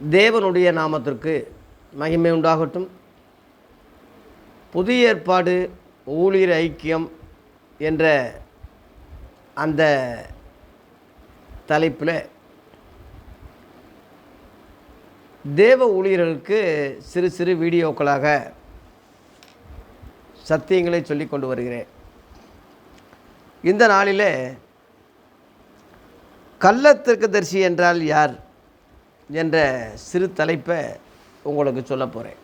தேவனுடைய நாமத்திற்கு மகிமை உண்டாகட்டும். புதிய ஏற்பாடு ஊழியர் ஐக்கியம் என்ற அந்த தலைப்பில் தேவ ஊழியர்களுக்கு சிறு சிறு வீடியோக்களாக சத்தியங்களை சொல்லி கொண்டு வருகிறேன். இந்த நாளில் கள்ளத்திற்கதரிசி என்றால் யார்? என்ற சிறு தலைப்பை உங்களுக்கு சொல்ல போகிறேன்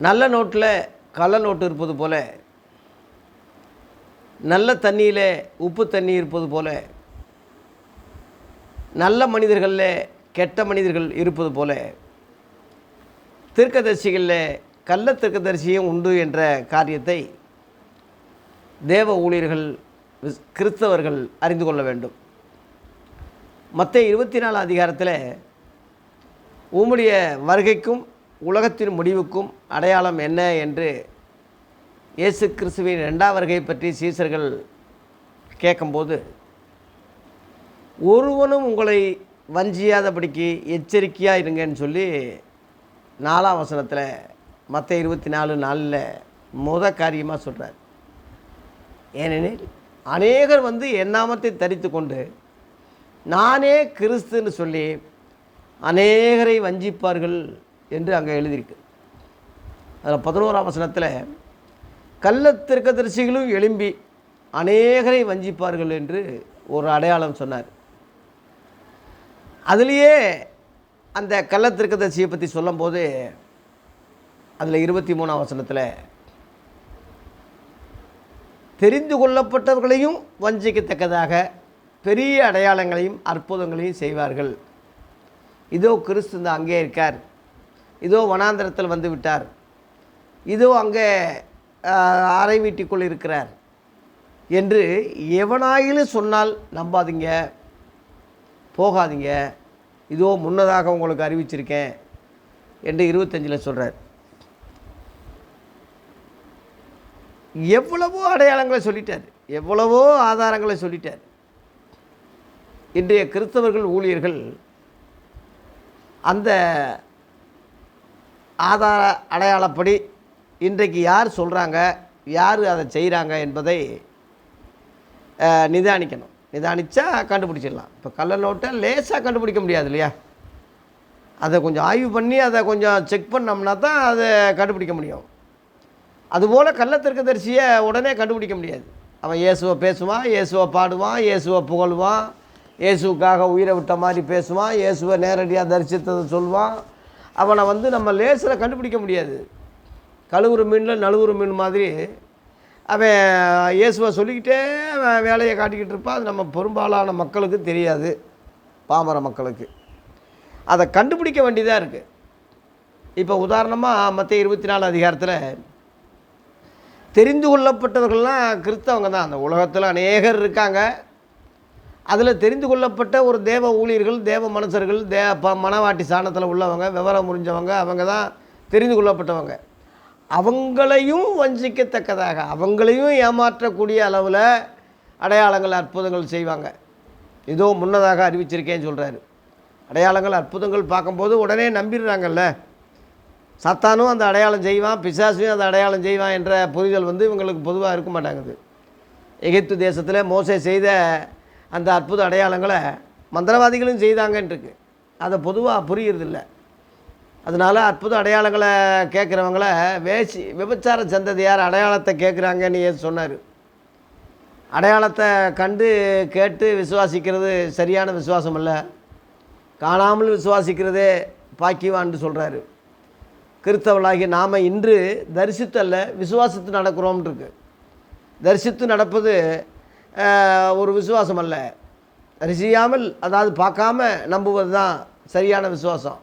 நல்ல நோட்டில் கள்ள நோட்டு இருப்பது போல் நல்ல தண்ணியில் உப்பு தண்ணி இருப்பது போல் நல்ல மனிதர்களில் கெட்ட மனிதர்கள் இருப்பது போல் தீர்க்கதரிசிகளில் கள்ள தீர்க்கதரிசியும் உண்டு என்ற காரியத்தை தேவ ஊழியர்கள் கிறிஸ்தவர்கள் அறிந்து கொள்ள வேண்டும். மற்ற இருபத்தி நாலு அதிகாரத்தில் உம்முடைய வருகைக்கும் உலகத்தின் முடிவுக்கும் அடையாளம் என்ன என்று இயேசு கிறிஸ்துவின் ரெண்டாம் வருகை பற்றி சீசர்கள் கேட்கும்போது ஒருவனும் உங்களை வஞ்சியாதபடிக்கு எச்சரிக்கையாக இருங்கன்னு சொல்லி நாலாம் வசனத்தில் மற்ற இருபத்தி நாலு நாளில் முத காரியமாக சொல்கிறார் ஏனெனில் அநேகர் வந்து என் நாமத்தை தரித்து கொண்டு நானே கிறிஸ்துன்னு சொல்லி அநேகரை வஞ்சிப்பார்கள் என்று அங்கே எழுதியிருக்கு. அதில் பதினோராம் வசனத்தில் கள்ளத்திற்கதரிசிகளும் எழும்பி அநேகரை வஞ்சிப்பார்கள் என்று ஒரு அடையாளம் சொன்னார். அதுலேயே அந்த கள்ளத்திற்கதரிசியை பற்றி சொல்லும்போது அதில் இருபத்தி மூணாம் வசனத்தில் தெரிந்து கொள்ளப்பட்டவர்களையும் வஞ்சிக்கத்தக்கதாக பெரிய அடையாளங்களையும் அற்புதங்களையும் செய்வார்கள். இதோ கிறிஸ்து இந்த அங்கே இருக்கார். இதோ வனாந்திரத்தில் வந்து விட்டார். இதோ அங்கே அறை வீட்டுக்குள் இருக்கிறார். என்று எவனாயிலும் சொன்னால் நம்பாதீங்க. போகாதீங்க. இதோ முன்னதாக உங்களுக்கு அறிவிச்சிருக்கேன் என்று இருபத்தஞ்சில் சொல்கிறார் எவ்வளவோ அடையாளங்களை சொல்லிட்டார். எவ்வளவோ ஆதாரங்களை சொல்லிட்டார். இன்றைய கிறிஸ்தவர்கள் ஊழியர்கள் அந்த ஆதார அடையாளப்படி இன்றைக்கு யார் சொல்கிறாங்க யார் அதை செய்கிறாங்க என்பதை நிதானிக்கணும். நிதானித்தா கண்டுபிடிச்சிடலாம். இப்போ கள்ள நோட்டை லேசாக கண்டுபிடிக்க முடியாது இல்லையா? அதை கொஞ்சம் ஆய்வு பண்ணி அதை கொஞ்சம் செக் பண்ணோம்னா தான் அதை கண்டுபிடிக்க முடியும். அதுபோல் கள்ளத்திற்கதரிசியை உடனே கண்டுபிடிக்க முடியாது. அவன் இயேசுவை பேசுவான் இயேசுவை பாடுவான் இயேசுவை புகழ்வான் இயேசுக்காக உயிரை விட்ட மாதிரி பேசுவான் இயேசுவை நேரடியாக தரிசித்ததை சொல்லுவான் அவனை வந்து நம்ம லேசில் கண்டுபிடிக்க முடியாது. கழுவுற மீனில் நழுவுற மீன் மாதிரி. அவன் இயேசுவை சொல்லிக்கிட்டே அவன் வேலையை காட்டிக்கிட்டு இருப்பான். அது நம்ம பெரும்பாலான மக்களுக்கு தெரியாது. பாமர மக்களுக்கு. அதை கண்டுபிடிக்க வேண்டியதாக இருக்குது இப்போ உதாரணமாக மற்ற இருபத்தி நாலு அதிகாரத்தில் தெரிந்து கொள்ளப்பட்டவர்கள்லாம் கிறிஸ்தவங்க தான். அந்த உலகத்தில் அநேகர் இருக்காங்க. அதில் தெரிந்து கொள்ளப்பட்ட ஒரு தேவ ஊழியர்கள் தேவ மனுஷர்கள் தே ப மனவாட்டி சாணத்தில் உள்ளவங்க விவரம் முறிஞ்சவங்க அவங்க தான் தெரிந்து கொள்ளப்பட்டவங்க. அவங்களையும் வஞ்சிக்கத்தக்கதாக அவங்களையும் ஏமாற்றக்கூடிய அளவில் அடையாளங்கள் அற்புதங்கள் செய்வாங்க. ஏதோ முன்னதாக அறிவிச்சிருக்கேன்னு சொல்கிறாரு அடையாளங்கள் அற்புதங்கள் பார்க்கும்போது உடனே நம்பிடுறாங்கல்ல. சத்தானும் அந்த அடையாளம் செய்வான் பிசாசையும் அந்த அடையாளம் செய்வான் என்ற புரிதல் வந்து இவங்களுக்கு பொதுவாக இருக்க மாட்டாங்குது. எகிப்து தேசத்தில் மோசை செய்த அந்த அற்புத அடையாளங்களை மந்திரவாதிகளும் செய்தாங்கன்ட்டுருக்கு அதை பொதுவாக புரியறதில்ல. அதனால் அற்புத அடையாளங்களை கேட்குறவங்கள வேசி விபச்சார சந்ததியார் அடையாளத்தை கேட்குறாங்கன்னு ஏன் சொன்னார்? அடையாளத்தை கண்டு கேட்டு விசுவாசிக்கிறது சரியான விசுவாசம் இல்லை காணாமல் விசுவாசிக்கிறதே பாக்கிவான்னு சொல்கிறாரு கிறிஸ்தவளாகி நாம் இன்று தரிசித்தல்ல விசுவாசித்து நடக்கிறோம் தரிசித்து நடப்பது ஒரு விசுவாசம் அல்ல. தரிசியாமல் அதாவது பார்க்காம நம்புவது தான் சரியான விசுவாசம்.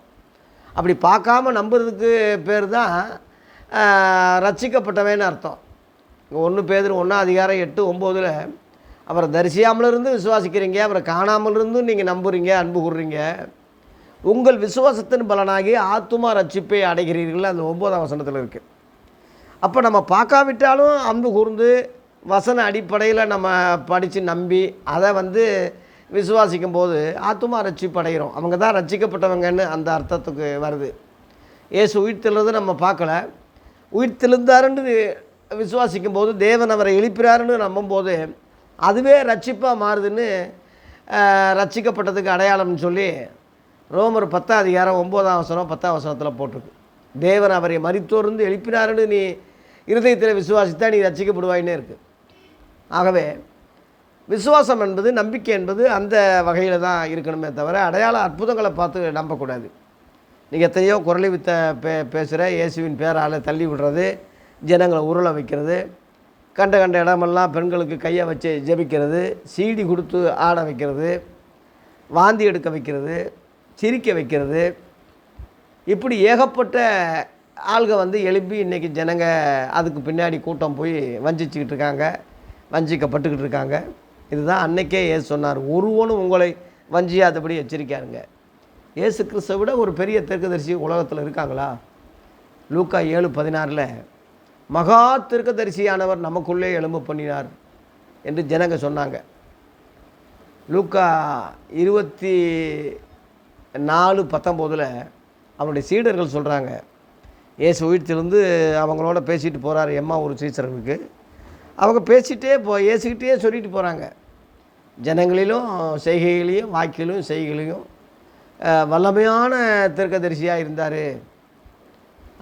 அப்படி பார்க்காம நம்புறதுக்கு பேர் தான் ஆஹ், ரட்சிக்கப்பட்டவன்னு அர்த்தம். ஒன்று பேர் ஒன்றா அதிகாரம் எட்டு ஒம்போதில் அவரை தரிசியாமல் இருந்து விசுவாசிக்கிறீங்க அவரை காணாமல் இருந்தும் நீங்கள் நம்புறீங்க அன்பு கூடுறீங்க உங்கள் விசுவாசத்தின் பலனாகி ஆத்துமா ரட்சிப்பை அடைகிறீர்கள் அந்த ஒம்போதாம் வசனத்தில் இருக்குது அப்போ நம்ம பார்க்காவிட்டாலும் அன்பு கூர்ந்து வசன அடிப்படையில் நம்ம படித்து நம்பி அதை வந்து விசுவாசிக்கும் போது ஆத்துமா ரச்சிப்படைகிறோம் அவங்க தான் ரட்சிக்கப்பட்டவங்கன்னு அந்த அர்த்தத்துக்கு வருது. ஏசு உயிர்த்தெழுறது நம்ம பார்க்கல. உயிர்த்தெழுந்தாருன்னு விசுவாசிக்கும் போது தேவன் அவரை எழுப்பிறாருன்னு நம்பும்போது அதுவே ரட்சிப்பாக மாறுதுன்னு ஆஹ், ரட்சிக்கப்பட்டதுக்கு அடையாளம்னு சொல்லி ரோமர் பத்தாம் அதிகாரம் ஒம்போதாம் அவசரம் பத்தாம் அவசரத்தில் போட்டிருக்கு. தேவன் அவரை மறித்தோர்ந்து எழுப்பினாருன்னு நீ இருதயத்தில் விசுவாசித்தா நீ ரட்சிக்கப்படுவாயின்னே இருக்குது ஆகவே விசுவாசம் என்பது நம்பிக்கை என்பது அந்த வகையில் தான் இருக்கணுமே தவிர அடையாள அற்புதங்களை பார்த்து நம்பக்கூடாது. நீங்கள் எத்தனையோ குரலி வித்த பே பேசுகிற இயேசுவின் பேரால் தள்ளி விடுறது ஜனங்களை உருள வைக்கிறது கண்ட கண்ட இடமெல்லாம் பெண்களுக்கு கையை வச்சு ஜெபிக்கிறது சீடி கொடுத்து ஆட வைக்கிறது வாந்தி எடுக்க வைக்கிறது சிரிக்க வைக்கிறது. இப்படி ஏகப்பட்ட ஆள்க வந்து எழுப்பி இன்றைக்கி ஜனங்க அதுக்கு பின்னாடி கூட்டம் போய் வஞ்சிச்சுக்கிட்டு இருக்காங்க. வஞ்சிக்கப்பட்டுக்கிட்டு இருக்காங்க. இதுதான் அன்னைக்கே ஏசு சொன்னார். ஒருவனும் உங்களை வஞ்சியாதபடி எச்சரிக்காருங்க ஏசு கிறிஸ்துவை விட ஒரு பெரிய தீர்க்கதரிசி உலகத்தில் இருக்காங்களா? லூக்கா ஏழு பதினாறில் மகா திருக்கதரிசியானவர் நமக்குள்ளே எலும்பு பண்ணினார் என்று ஜனங்க சொன்னாங்க. லூக்கா இருபத்தி நாலு பத்தொம்போதில் அவனுடைய சீடர்கள் சொல்கிறாங்க ஏசு உயிர்த்திலிருந்து அவங்களோட பேசிட்டு போகிறார் எம்மா ஒரு சீசர்களுக்கு. அவங்க பேசிகிட்டே போ ஏசிக்கிட்டே சொல்லிட்டு போகிறாங்க ஜனங்களிலும் செய்கைகளையும் வாக்கிலும் செய்கைகளையும் வல்லமையான தீர்க்கதரிசியாக இருந்தார்.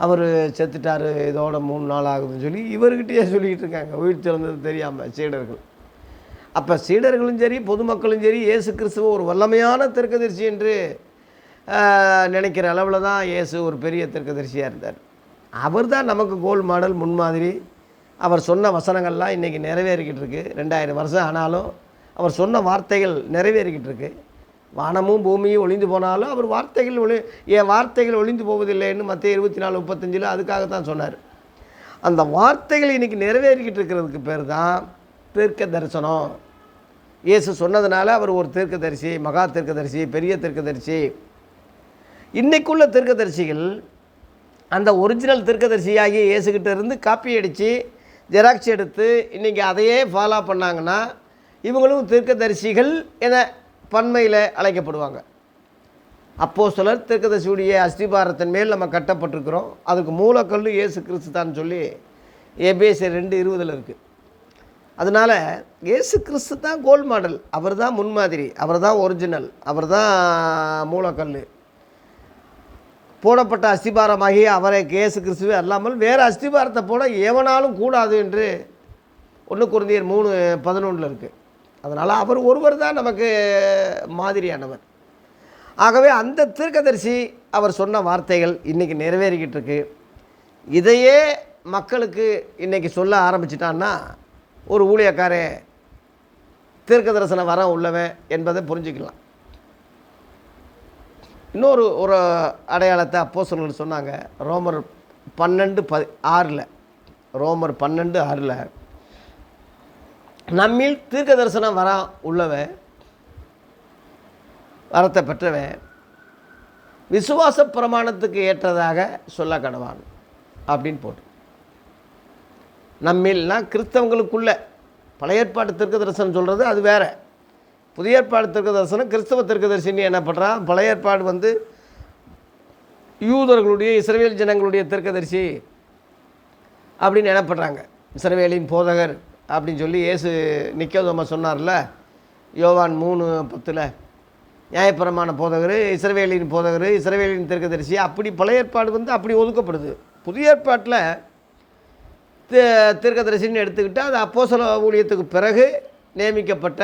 அவர் செத்துட்டார் இதோட மூணு நாள் ஆகுதுன்னு சொல்லி இவர்கிட்டயே சொல்லிக்கிட்டு இருக்காங்க. உயிர் திறந்தது தெரியாமல் சீடர்கள். அப்போ சீடர்களும் சரி பொதுமக்களும் சரி இயேசு கிறிஸ்துவ ஒரு வல்லமையான தெற்கதரிசி என்று நினைக்கிற அளவில் தான் இயேசு ஒரு பெரிய தெற்கதரிசியாக இருந்தார். அவர் தான் நமக்கு கோல் மாடல் முன்மாதிரி. அவர் சொன்ன வசனங்கள்லாம் இன்றைக்கி நிறைவேறிக்கிட்டு இருக்குது ரெண்டாயிரம் வருஷம் ஆனாலும் அவர் சொன்ன வார்த்தைகள் நிறைவேறிக்கிட்டு இருக்கு வானமும் பூமியும் ஒளிந்து போனாலும் அவர் வார்த்தைகள் ஒளி என் வார்த்தைகள் ஒளிந்து போவதில்லைன்னு மற்ற இருபத்தி நாலு முப்பத்தஞ்சில் அதுக்காக தான் சொன்னார். அந்த வார்த்தைகள் இன்றைக்கி நிறைவேறிக்கிட்டு இருக்கிறதுக்கு பேர் தான் தீர்க்க தரிசனம். இயேசு சொன்னதுனால அவர் ஒரு தீர்க்கதரிசி மகா தீர்க்கதரிசி பெரிய தீர்க்கதரிசி இன்னைக்குள்ள தீர்க்கதரிசிகள் அந்த ஒரிஜினல் தீர்க்கதரிசியாகிய இயேசுக்கிட்ட இருந்து காப்பி அடித்து ஜெராக்ஸ் எடுத்து இன்றைக்கி அதையே ஃபாலோ பண்ணாங்கன்னா இவங்களும் தீர்க்கதரிசிகள் என பன்மையில் அழைக்கப்படுவாங்க. அப்போ சிலர் தீர்க்கதரிசியுடைய அஸ்திபாரத்தின் மேல் நம்ம கட்டப்பட்டிருக்கிறோம். அதுக்கு மூலக்கல் இயேசு கிறிஸ்து தான் சொல்லி ஏபிஎஸ் ரெண்டு இருபதில் இருக்குது அதனால் இயேசு கிறிஸ்து தான் கோல் மாடல். அவர் தான் முன்மாதிரி. அவர் தான் ஒரிஜினல் அவர் தான் மூலக்கல். போடப்பட்ட அஸ்திபாரமாகிய அவரை கேசு கிறிஸ்துவே அல்லாமல் வேறு அஸ்திபாரத்தை போட எவனாலும் கூடாது என்று ஒன்று குருந்தியர் மூணு பதினொன்றில் இருக்குது அதனால் அவர் ஒருவர் தான் நமக்கு மாதிரியானவர். ஆகவே அந்த தீர்க்கதரிசி அவர் சொன்ன வார்த்தைகள் இன்றைக்கி நிறைவேறிக்கிட்டு இருக்கு. இதையே மக்களுக்கு இன்றைக்கி சொல்ல ஆரம்பிச்சிட்டான்னா ஒரு ஊழியக்காரே தீர்க்க தரிசன வரம் உள்ளவன் என்பதை புரிஞ்சுக்கலாம். இன்னொரு ஒரு அடையாளத்தை அப்போஸ்தலர்கள் சொன்னாங்க. ரோமர் பன்னெண்டு ப ஆறில். ரோமர் பன்னெண்டு ஆறில். நம்மில் தீர்க்க தரிசனம் வரா உள்ளவன் வரத்தை பெற்றவன் விசுவாச பிரமாணத்துக்கு ஏற்றதாக சொல்ல கடவான் அப்படின்னு போட்டு. நம்மில்னா கிறிஸ்தவங்களுக்குள்ள பழைய ஏற்பாட்டு தீர்க்க தரிசனம் சொல்கிறது அது வேறு. புதிய ஏற்பாடு தீர்க்க தரிசனம் கிறிஸ்தவ தீர்க்க என்ன பண்ணுறான் பழைய ஏற்பாடு வந்து யூதர்களுடைய இஸ்ரவேல் ஜனங்களுடைய தீர்க்கதரிசி அப்படின்னு எனப்படுறாங்க இஸ்ரவேலின் போதகர் அப்படின்னு சொல்லி இயேசு நிக்கோதோம சொன்னார்ல யோவான் மூணு பத்தில் நியாயபரமான போதகர் இஸ்ரவேலின் போதகர் இஸ்ரவேலின் தீர்க்கதரிசி அப்படி பழைய ஏற்பாடு வந்து அப்படி ஒதுக்கப்படுது. புதிய ஏற்பாட்டில் தீ- தீர்க்கதரிசின்னு எடுத்துக்கிட்டால் அது அப்போஸ்தல ஊழியத்துக்கு பிறகு நியமிக்கப்பட்ட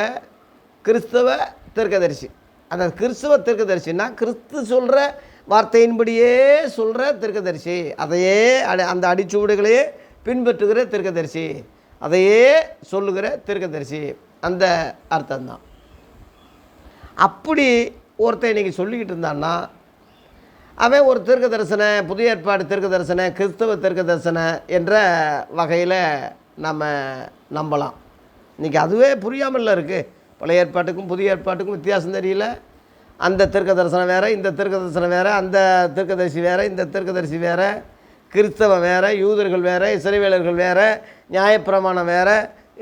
கிறிஸ்தவ தீர்க்கதரிசி. அந்த கிறிஸ்தவ தீர்க்கதரிசின்னா கிறிஸ்து சொல்கிற வார்த்தையின்படியே சொல்கிற தீர்க்கதரிசி. அதையே அடி- அந்த அடிச்சுவடுகளையே பின்பற்றுகிற தீர்க்கதரிசி. அதையே சொல்லுகிற தீர்க்கதரிசி. அந்த அர்த்தம்தான். அப்படி ஒருத்தன் இன்றைக்கி சொல்லிக்கிட்டு இருந்தான்னா அவன் ஒரு தீர்க்க தரிசன புதிய ஏற்பாடு தீர்க்க தரிசன கிறிஸ்தவ தீர்க்க தரிசன என்ற வகையில் நம்ம நம்பலாம். இன்றைக்கி அதுவே புரியாமல் இருக்குது பழைய ஏற்பாட்டுக்கும் புதிய ஏற்பாட்டுக்கும் வித்தியாசம் தெரியல. அந்த தீர்க்க தரிசனம் வேறு இந்த தீர்க்க தரிசனம் வேறு அந்த தீர்க்கதரிசி வேறு இந்த தீர்க்கதரிசி வேறு கிறிஸ்தவம் வேறு யூதர்கள் வேறு இசைவேலர்கள் வேறு நியாயப்பிரமாணம் வேறு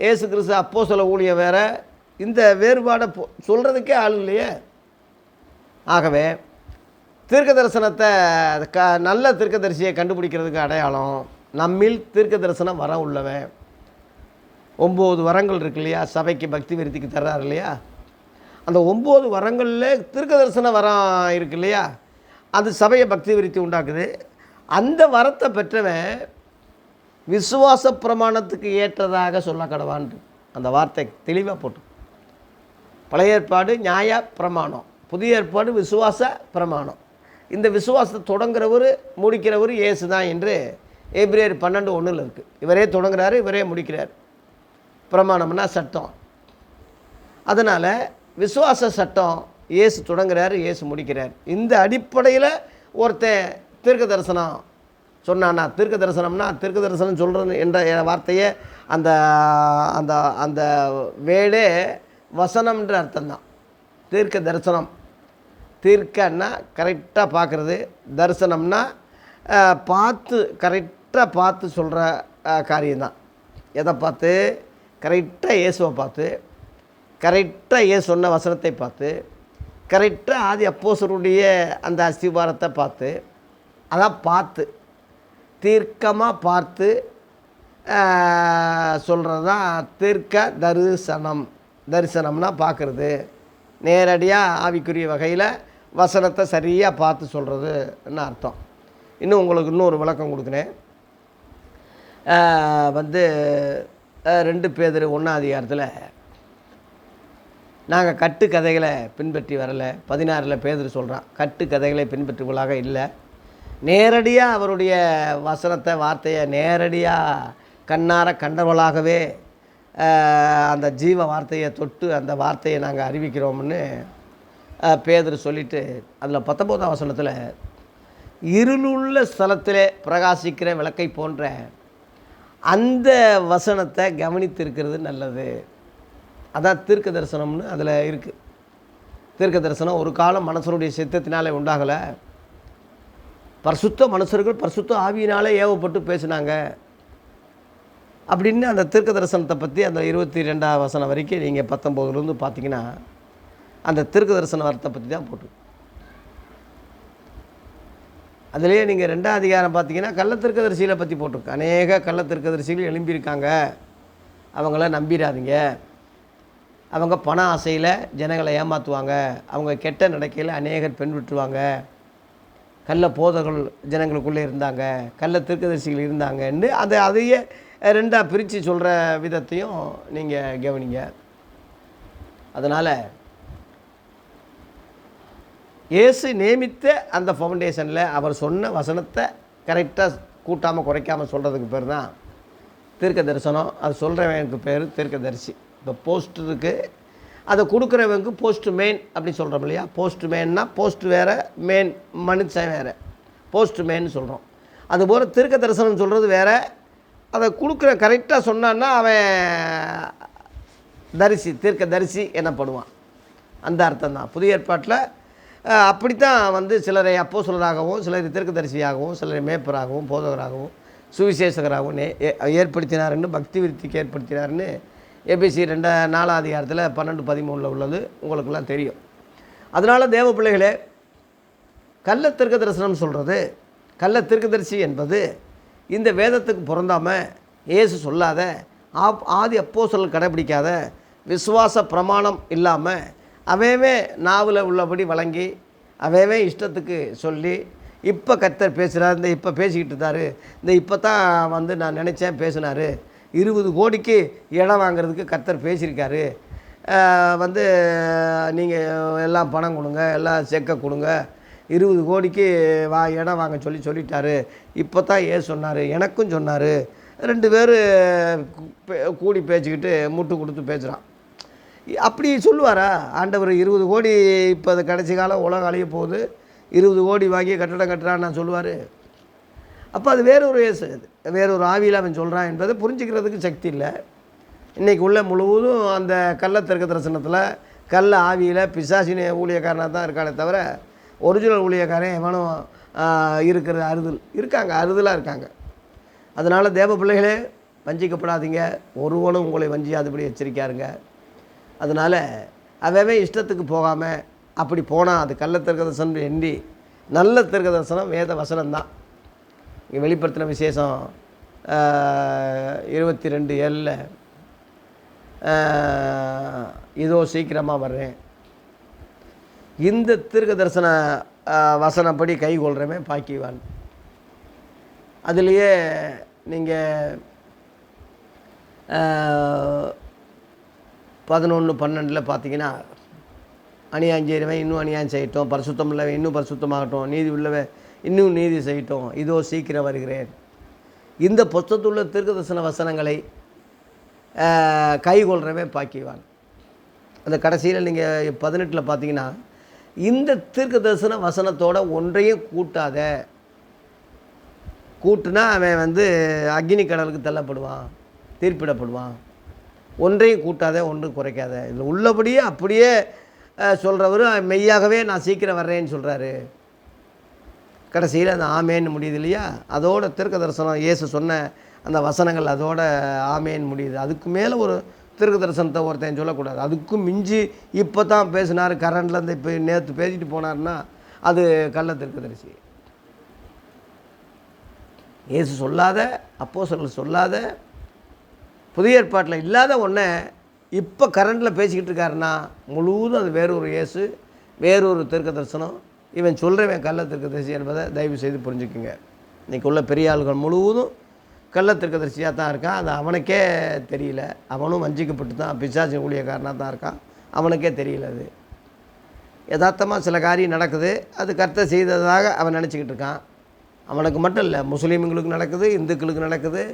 ஏசு கிறிஸ்து அப்போ ஊழியம் வேறு இந்த வேறுபாடை போ சொல்கிறதுக்கே ஆள் இல்லையே. ஆகவே தீர்க்க தரிசனத்தை க நல்ல தீர்க்கதரிசியை கண்டுபிடிக்கிறதுக்கு அடையாளம் நம்மில் தீர்க்க தரிசனம் வர உள்ளவன். ஒம்பது வரங்கள் இருக்கு இல்லையா? சபைக்கு பக்தி விருத்திக்கு தர்றாரு இல்லையா? அந்த ஒம்பது வரங்களில் திருக்க தரிசன வரம் இருக்கு இல்லையா? அது சபையை பக்தி விருத்தி உண்டாக்குது. அந்த வரத்தை பெற்றவன் விசுவாச பிரமாணத்துக்கு ஏற்றதாக சொல்ல கடவான்ட்டு அந்த வார்த்தை தெளிவாக போட்டு. பழைய ஏற்பாடு நியாய பிரமாணம் புதிய ஏற்பாடு விசுவாச பிரமாணம். இந்த விசுவாசத்தை தொடங்குறவர் முடிக்கிறவர் இயேசு தான் என்று ஏப்ரியர் பன்னெண்டு ஒன்றில் இருக்குது இவரே தொடங்குறாரு இவரே முடிக்கிறார். பிரமாணம்னா சட்டம். அதனால் விசுவாச சட்டம் இயேசு தொடங்குறாரு இயேசு முடிக்கிறார். இந்த அடிப்படையில் ஒருத்தன் தீர்க்க தரிசனம் சொன்னான்னா தீர்க்க தரிசனம்னா தீர்க்க தரிசனம் சொல்கிறது என்ற வார்த்தையே அந்த அந்த அந்த வேடே வசனம்ன்ற அர்த்தம்தான். தீர்க்க தரிசனம். தீர்க்கன்னா கரெக்டாக பார்க்குறது தரிசனம்னா பார்த்து கரெக்டாக பார்த்து சொல்கிற காரியம்தான். எதை பார்த்து? கரெக்டாக இயேசுவை பார்த்து கரெக்டாக ஏ சொன்ன வசனத்தை பார்த்து கரெக்டாக ஆதி அப்போசருடைய அந்த அஸ்திபாரத்தை பார்த்து அதான் பார்த்து தீர்க்கமாக பார்த்து சொல்கிறது தான் தீர்க்க தரிசனம். தரிசனம்னா பார்க்குறது. நேரடியாக ஆவிக்குரிய வகையில் வசனத்தை சரியாக பார்த்து சொல்கிறதுன்னு அர்த்தம். இன்னும் உங்களுக்கு இன்னொரு விளக்கம் கொடுக்குறேன். வந்து ரெண்டு பேர் ஒன்றாதிகாரத்தில் நாங்கள் கட்டு கதைகளை பின்பற்றி வரலை. பதினாறில் பேதர் சொல்கிறான் கட்டு கதைகளை பின்பற்றுவதாக இல்லை. நேரடியாக அவருடைய வசனத்தை வார்த்தையை நேரடியாக கண்ணார கண்டவளாகவே அந்த ஜீவ வார்த்தையை தொட்டு அந்த வார்த்தையை நாங்கள் அறிவிக்கிறோம்னு பேதர் சொல்லிட்டு அதில் பத்தொம்போதாம் வசனத்தில் இருளுள்ள ஸ்தலத்திலே பிரகாசிக்கிற விளக்கை போன்ற அந்த வசனத்தை கவனித்திருக்கிறது நல்லது. அதான் தீர்க்க தரிசனம்னு அதில் இருக்குது தீர்க்க தரிசனம் ஒரு காலம் மனுஷனுடைய சித்தத்தினாலே உண்டாகலை. பரிசுத்த மனுஷர்கள் பரிசுத்த ஆவியினாலே ஏவப்பட்டு பேசினாங்க. அப்படின்னு அந்த தீர்க்க தரிசனத்தை பற்றி அந்த இருபத்தி ரெண்டாம் வசனம் வரைக்கும் நீங்கள் பத்தொம்போதுலேருந்து பார்த்தீங்கன்னா அந்த தீர்க்க தரிசன வரத்தை பற்றி தான் போட்டு அதுலேயே நீங்கள் ரெண்டாம் அதிகாரம் பார்த்தீங்கன்னா கள்ளத்திற்கதரிசியில் பற்றி போட்டிருக்கு. அநேக கள்ளத்திற்கதரிசிகள் எழும்பியிருக்காங்க. அவங்கள நம்பிடாதீங்க அவங்க பண ஆசையில் ஜனங்களை ஏமாற்றுவாங்க அவங்க கெட்ட நடக்கையில் அநேகர் பெண் விட்டுருவாங்க. கள்ள போதர்கள் ஜனங்களுக்குள்ளே இருந்தாங்க. கள்ள திருக்கதரிசிகள் இருந்தாங்கன்னு அதை அதையே ரெண்டாக பிரித்து சொல்கிற விதத்தையும் நீங்கள் கவனிங்க. அதனால் இயேசு நியமித்த அந்த ஃபவுண்டேஷனில் அவர் சொன்ன வசனத்தை கரெக்டாக கூட்டாமல் குறைக்காமல் சொல்கிறதுக்கு பேர் தான் தீர்க்க தரிசனம் அது சொல்கிறவனுக்கு பேர் தீர்க்கதரிசி. இப்போ போஸ்ட் இருக்குது அதை கொடுக்குறவனுக்கு போஸ்ட் மேன் அப்படின்னு சொல்கிறோம் இல்லையா? போஸ்ட் மேன்னா போஸ்ட் வேறு மேன் மனுஷன் வேறு. போஸ்ட் மேன் சொல்கிறோம் அதுபோல் தீர்க்க தரிசனம் சொல்கிறது வேறு. அதை கொடுக்குற கரெக்டாக சொன்னான்னா அவன் தரிசி தீர்க்க தரிசி என்னப்படுவான் அந்த அர்த்தம் தான். புதிய ஏற்பாட்டில் அப்படித்தான் வந்து சிலரை அப்போ சிலராகவும் சிலரை தீர்க்கதரிசியாகவும் சிலரை மேப்பராகவும் போதகராகவும் சுவிசேஷகராகவும் நே- ஏ- ஏற்படுத்தினாருன்னு பக்தி விருத்திக்கு ஏற்படுத்தினாருன்னு ஏபிசி ரெண்ட நாலாம் அதிகாரத்தில் பன்னெண்டு பதிமூணில் உள்ளது. உங்களுக்கெல்லாம் தெரியும். அதனால் தேவ பிள்ளைகளே கள்ள தீர்க்க தரிசனம் சொல்கிறது கள்ள தீர்க்கதரிசி என்பது இந்த வேதத்துக்கு பொருந்தாமல் இயேசு சொல்லாத ஆப் ஆதி அப்போஸ்தலர்கள் கடைபிடிக்காத விசுவாச பிரமாணம் இல்லாமல் அவையவே நாவில் உள்ளபடி வழங்கி அவையவே இஷ்டத்துக்கு சொல்லி இப்போ கர்த்தர் பேசுகிறார் இந்த இப்போ பேசிக்கிட்டு இருந்தார் இந்த இப்போ தான் வந்து நான் நினச்சேன் பேசினார். இருபது கோடிக்கு இடம் வாங்குறதுக்கு கர்த்தர் பேசியிருக்காரு. வந்து நீங்கள் எல்லாம் பணம் கொடுங்க எல்லாம் செக்கை கொடுங்க. இருபது கோடிக்கு வா இடம் வாங்க சொல்லி சொல்லிட்டாரு. இப்போ தான் ஏன் சொன்னார் எனக்கும் சொன்னார். ரெண்டு பேர் கூடி பேசிக்கிட்டு முட்டு கொடுத்து பேசுகிறான் அப்படி சொல்லுவாரா? ஆண்டவர் இருபது கோடி இப்போ அது கடைசி காலம் உலகம் அழிய போகுது. இருபது கோடி வாங்கி கட்டடம் கட்டுறான்னு நான் சொல்லுவார். அப்போ அது வேறொரு இயேசு அது வேறொரு ஆவியில் அவன் சொல்கிறான் என்பதை புரிஞ்சுக்கிறதுக்கு சக்தி இல்லை. இன்றைக்கி உள்ள முழுவதும் அந்த கள்ள தெற்கு தரிசனத்தில் கல்ல ஆவியில் பிசாசின ஊழியக்காரனாக தான் இருக்கானே தவிர ஒரிஜினல் ஊழியக்காரன் எவனும் இருக்கிற அறுதல் இருக்காங்க அறுதலாக இருக்காங்க. அதனால் தேவ பிள்ளைகளே வஞ்சிக்கப்படாதீங்க. ஒருவனும் உங்களை வஞ்சியாதபடி எச்சரிக்கையாருங்க அதனால் அவன் இஷ்டத்துக்கு போகாமல் அப்படி போனால் அது கள்ள தர்க்கதர்சனம் எண்ணி நல்ல தர்க்கதர்சனம் வேத வசனம் தான் இங்கே வெளிப்படுத்தின விசேஷம் இருபத்தி ரெண்டு ஏழில் இதோ சீக்கிரமாக வர்றேன். இந்த தீர்க்க தரிசன வசனப்படி கை கொள்கிறமே பாக்கிவான் அதுலேயே நீங்கள் பதினொன்று பன்னெண்டில் பார்த்தீங்கன்னா அநியாயம் செய்கிறவன் இன்னும் அநியாயம் செய்யட்டும் பரிசுத்தம் உள்ளவன் இன்னும் பரிசுத்தமாகட்டும் நீதி உள்ளவன் இன்னும் நீதி செய்யட்டும் இதோ சீக்கிரம் வருகிறேன். இந்த புத்தத்துள்ள தீர்க்கதரிசன வசனங்களை கைகொள்கிறவன் கை பாக்கிவான் அந்த கடைசியில் நீங்கள் பதினெட்டில் பார்த்தீங்கன்னா இந்த தீர்க்க தரிசன வசனத்தோட ஒன்றையும் கூட்டாத கூட்டுனா அவன் வந்து அக்னி கடலுக்கு தள்ளப்படுவான் தீர்ப்பிடப்படுவான். ஒன்றையும் கூட்டாத ஒன்றும் குறைக்காத. இதில் உள்ளபடியே அப்படியே சொல்கிறவர் மெய்யாகவே நான் சீக்கிரம் வர்றேன்னு சொல்கிறாரு கடைசியில் அந்த ஆமேன்னு முடியுது இல்லையா? அதோட திருக்க தரிசனம் இயேசு சொன்ன அந்த வசனங்கள் அதோட ஆமேன்னு முடியுது. அதுக்கு மேலே ஒரு தீர்க்க தரிசனத்தை ஒருத்தன் சொல்லக்கூடாது. அதுக்கும் மிஞ்சி இப்போ தான் பேசினார் கரண்ட்லேருந்து இப்போ நேற்று பேசிட்டு போனார்னா அது கள்ள தீர்க்கதரிசி இயேசு சொல்லாத அப்போஸ்தலர்கள் சொல்லாத புதிய ஏற்பாட்டில் இல்லாத ஒன்றை இப்போ கரண்டில் பேசிக்கிட்டு இருக்காருன்னா முழுவதும் அது வேறொரு இயேசு வேறொரு தீர்க்க தரிசனம். இவன் சொல்கிறவன் கள்ள தீர்க்கதரிசி என்பதை தயவு செய்து புரிஞ்சுக்குங்க. இன்றைக்கி உள்ள பெரிய ஆள்கள் முழுவதும் கள்ள தீர்க்கதரிசியாக தான் இருக்கான். அது அவனுக்கே தெரியல. அவனும் வஞ்சிக்கப்பட்டு தான் பிசாசின் ஊழியக்காரனாக தான் இருக்கான். அவனுக்கே தெரியல அது. யதார்த்தமாக சில காரியம் நடக்குது. அது கர்த்தை செய்ததாக அவன் நினச்சிக்கிட்டு இருக்கான். அவனுக்கு மட்டும் இல்லை முஸ்லீம்களுக்கு நடக்குது இந்துக்களுக்கு நடக்குது.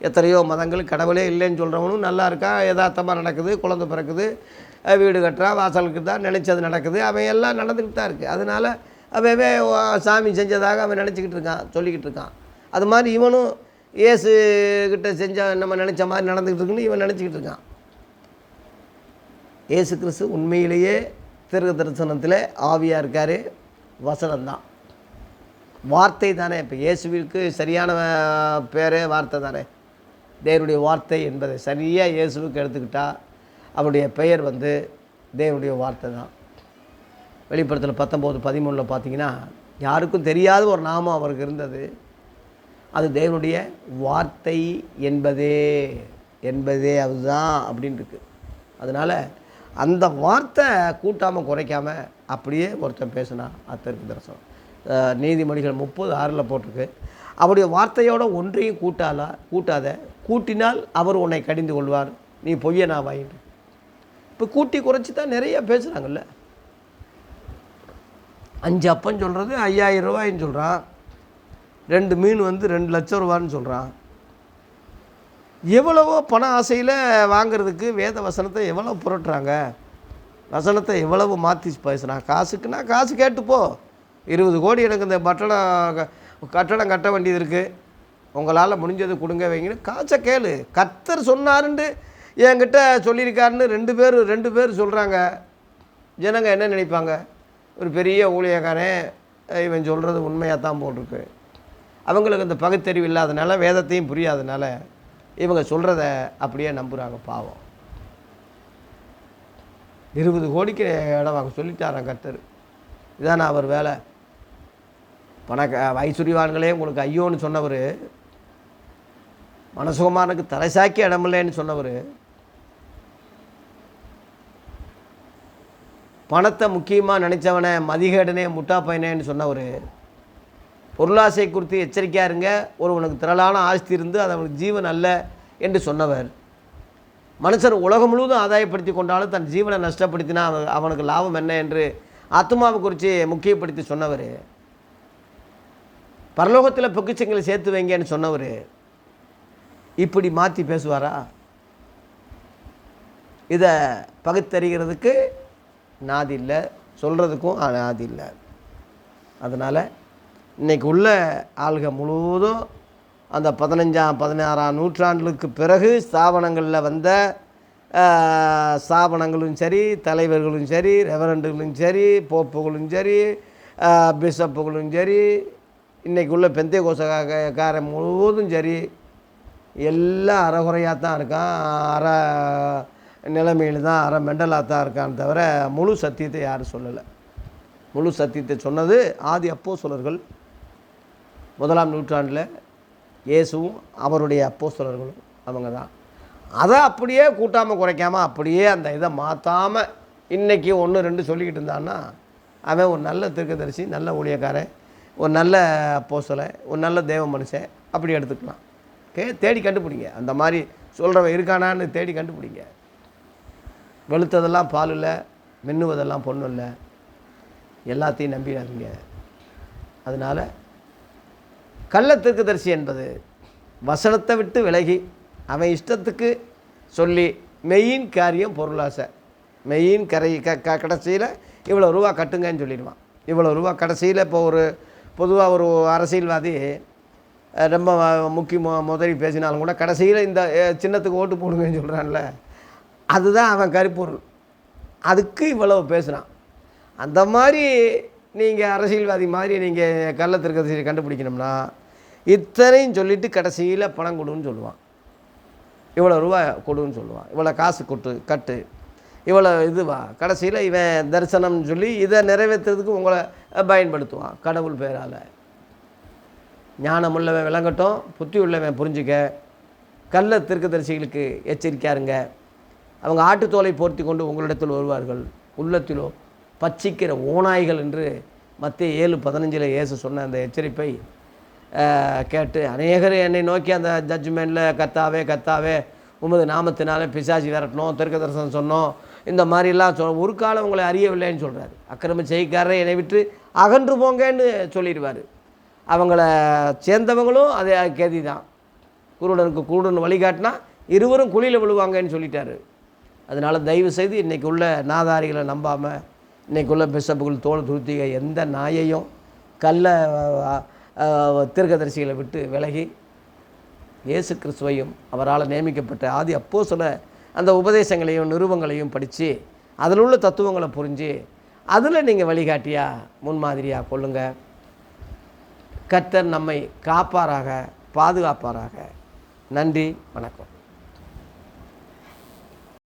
எத்தனையோ மதங்கள் கடவுளே இல்லைன்னு சொல்கிறவனும் நல்லா இருக்கான் யதார்த்தமாக நடக்குது குழந்தை பிறக்குது வீடு கட்டுறான் வாசலுக்கு தான் நினச்சது நடக்குது அவன் எல்லாம் நடந்துக்கிட்டு தான் இருக்குது அதனால் அவன் சாமி செஞ்சதாக அவன் நினச்சிக்கிட்டு இருக்கான் சொல்லிக்கிட்டு இருக்கான். அது மாதிரி இவனும் இயேசு கிட்ட செஞ்ச நம்ம நினச்ச மாதிரி நடந்துக்கிட்டு இருக்குன்னு இவன் நினச்சிக்கிட்டு இருக்கான். இயேசு கிறிஸ்து உண்மையிலேயே திருக தரிசனத்தில் ஆவியாக இருக்கார் வசனம்தான். வார்த்தை தானே இப்போ இயேசுவிற்கு சரியான பேரே வார்த்தை தானே. தேவனுடைய வார்த்தை என்பதை சரியாக இயேசுவுக்கு எடுத்துக்கிட்டால் அவருடைய பெயர் வந்து தேவனுடைய வார்த்தை தான். வெளிப்படத்தில் பத்தொம்போது பதிமூணில் பார்த்தீங்கன்னா யாருக்கும் தெரியாத ஒரு நாமம் அவருக்கு இருந்தது. அது தேவனுடைய வார்த்தை என்பதே என்பதே அதுதான் அப்படின்ட்டுருக்கு அதனால் அந்த வார்த்தை கூட்டாமல் குறைக்காமல் அப்படியே ஒருத்தன் பேசினா அத்தருக்கு தரிசனம். நீதிமொழிகள் முப்பது ஆறில் போட்டிருக்கு. அவருடைய வார்த்தையோட ஒன்றையும் கூட்டால கூட்டாத கூட்டினால் அவர் உன்னை கடிந்து கொள்வார். நீ பொய்ய நான் வாங்கிட்டு இப்போ கூட்டி குறைச்சி தான் நிறைய பேசுகிறாங்கல்ல அஞ்சு அப்பன் சொல்கிறது ஐயாயிரம் ரூபாயின்னு சொல்கிறான் ரெண்டு மீன் வந்து ரெண்டு லட்சம் ரூபான்னு சொல்கிறான் எவ்வளவோ பண ஆசையில் வாங்கிறதுக்கு வேத வசனத்தை எவ்வளோ புரட்டுறாங்க. வசனத்தை எவ்வளவு மாற்றி பேசுகிறான் காசுக்குன்னா காசு கேட்டுப்போ. இருபது கோடி எனக்கு இந்த பட்டணம் க- கட்டடம் கட்ட வேண்டியது இருக்குது உங்களால் முடிஞ்சது கொடுங்க வைங்கன்னு காசை கேளு. கத்தர் சொன்னாருன்ட்டு என்கிட்ட சொல்லியிருக்காருன்னு ரெண்டு பேர் ரெண்டு பேர் சொல்கிறாங்க ஜனங்க என்ன நினைப்பாங்க? ஒரு பெரிய ஊழியக்காரன் இவன் சொல்கிறது உண்மையாக தான் போட்டிருக்கு. அவங்களுக்கு இந்த பகுத்தறிவு இல்லாதனால வேதத்தையும் புரியாதனால இவங்க சொல்கிறத அப்படியே நம்புகிறாங்க பாவம். இருபது கோடிக்கு இடம் வாங்க சொல்லிட்டாரான் கர்த்தர். இதான் அவர் வேலை? பணக்க ஐஸ்வர்யவான்களே உங்களுக்கு ஐயோன்னு சொன்னவர். மனசுகுமாரனுக்கு தலைசாக்கி இடமில்லைன்னு சொன்னவர் பணத்தை முக்கியமாக நினச்சவனை மதிகேடனே முட்டா பையனேன்னு சொன்னவர் பொருளாசை குறித்து எச்சரிக்கையாக இருங்க ஒருவனுக்கு திரளான ஆஸ்தி இருந்து அது அவனுக்கு ஜீவன் அல்ல என்று சொன்னவர். மனுஷன் உலகம் முழுவதும் ஆதாயப்படுத்தி கொண்டாலும் தன் ஜீவனை நஷ்டப்படுத்தினா அவன் அவனுக்கு லாபம் என்ன என்று ஆத்மாவை குறித்து முக்கியப்படுத்தி சொன்னவர். பரலோகத்தில் பொக்கிச்சங்களை சேர்த்து வைங்கன்னு சொன்னவர். இப்படி மாற்றி பேசுவாரா? இதை பகுத்தறிகிறதுக்கு நாதி இல்லை சொல்கிறதுக்கும் நாதி இல்லை. அதனால் இன்றைக்கு உள்ள ஆள்க முழுவதும் அந்த பதினஞ்சாம் பதினாறாம் நூற்றாண்டுக்கு பிறகு ஸ்தாபனங்களில் வந்த ஸ்தாபனங்களும் சரி தலைவர்களும் சரி ரெவரண்டுகளும் சரி போப்புகளும் சரி பிஷப்புகளும் சரி இன்றைக்குள்ள உள்ள பெந்தை கோசக்காரன் முழுவதும் சரி எல்லாம் அறகுறையாக தான் இருக்கான். அற நிலைமையில் தான் அற மெண்டலாக தான் இருக்கான்னு தவிர முழு சத்தியத்தை யாரும் சொல்லலை. முழு சத்தியத்தை சொன்னது ஆதி அப்போஸ்தலர்கள். முதலாம் நூற்றாண்டில் இயேசுவும் அவருடைய அப்போஸ்தலர்களும் அவங்க தான். அதை அப்படியே கூட்டாமல் குறைக்காமல் அப்படியே அந்த இதை மாற்றாமல் இன்றைக்கி ஒன்று ரெண்டு சொல்லிக்கிட்டு இருந்தான்னா அவன் ஒரு நல்ல திருக்கதரிசி நல்ல ஊழியக்காரன் ஒரு நல்ல அப்போஸ்தலை ஒரு நல்ல தேவ மனுஷன் அப்படி எடுத்துக்கலாம். கே தேடி கண்டுபிடிங்க. அந்த மாதிரி சொல்கிறவன் இருக்கானான்னு தேடி கண்டுபிடிங்க. வெளுத்ததெல்லாம் பால் இல்லை மின்னுவதெல்லாம் பொண்ணு இல்லை. எல்லாத்தையும் நம்பிடாதீங்க. அதனால் கள்ள தீர்க்கதரிசி என்பது வசனத்தை விட்டு விலகி அவன் இஷ்டத்துக்கு சொல்லி மெயின் காரியம் பொருளாசை. மெயின் கரை க க கடைசியில் இவ்வளோ ரூபா கட்டுங்கன்னு சொல்லிடுவான். இவ்வளோ ரூபா கடைசியில் இப்போ ஒரு பொதுவாக ஒரு அரசியல்வாதி ரொம்ப முக்கிய மு- முதலி பேசினாலும் கூட கடைசியில் இந்த சின்னத்துக்கு ஓட்டு போடுங்கன்னு சொல்கிறான்ல அதுதான் அவன் கருப்பொருள். அதுக்கு இவ்வளவு பேசுகிறான் அந்த மாதிரி நீங்கள் அரசியல்வாதி மாதிரி நீங்கள் கள்ளத்திற்கு கண்டுபிடிக்கணும்னா இத்தனையும் சொல்லிவிட்டு கடைசியில் பணம் கொடுன்னு சொல்லுவான். இவ்வளோ ரூபா கொடுன்னு சொல்லுவான். இவ்வளோ காசு கொட்டு கட்டு இவ்வளோ இதுவா. கடைசியில் இவன் தரிசனம்னு சொல்லி இதை நிறைவேற்றுறதுக்கு உங்களை பயன்படுத்துவான் கடவுள் பேரால். ஞானம் உள்ளவன் விளங்கட்டும் புத்தி உள்ளவன் புரிஞ்சுக்க. கள்ள தீர்க்கதரிசிகளுக்கு எச்சரிக்கையாருங்க அவங்க ஆட்டுத்தோலை போர்த்தி கொண்டு உங்களிடத்தில் வருவார்கள். உள்ளத்திலோ பச்சிக்கிற ஓநாய்கள் என்று மத்திய ஏழு பதினஞ்சில் இயேசு சொன்ன அந்த எச்சரிப்பை கேட்டு அநேகர் என்னை நோக்கி அந்த ஜட்ஜ்மெண்ட்டில் கத்தாவே கத்தாவே உமது நாமத்தினாலே பிசாசி விரட்டணும் தெற்கு தரிசனம் சொன்னோம். இந்த மாதிரிலாம் சொ ஒரு காலம் உங்களை அறியவில்லைன்னு சொல்கிறாரு அக்கிரம செய்காரரை என்னை விட்டு அகன்று போங்கன்னு சொல்லிடுவார். அவங்கள சேர்ந்தவங்களும் அதே கேதி தான். குருடனுக்கு குருடன் வழிகாட்டினா இருவரும் குழியில் விழுவாங்கன்னு சொல்லிட்டாரு. அதனால் தயவு செய்து இன்றைக்கி உள்ள நாதாரிகளை நம்பாமல் இன்றைக்கி உள்ள பிஷப்புகள் தோல் துருத்திக எந்த நாயையும் கல்லை தீர்க்கதரிசிகளை விட்டு விலகி இயேசு கிறிஸ்துவையும் அவரால் நியமிக்கப்பட்ட ஆதி அப்போ அந்த உபதேசங்களையும் நிருபங்களையும் படித்து அதில் உள்ள தத்துவங்களை புரிஞ்சு அதில் நீங்கள் வழிகாட்டியாக முன்மாதிரியாக கொள்ளுங்கள் கர்த்தர் நம்மை காப்பாராக பாதுகாப்பாராக. நன்றி வணக்கம்.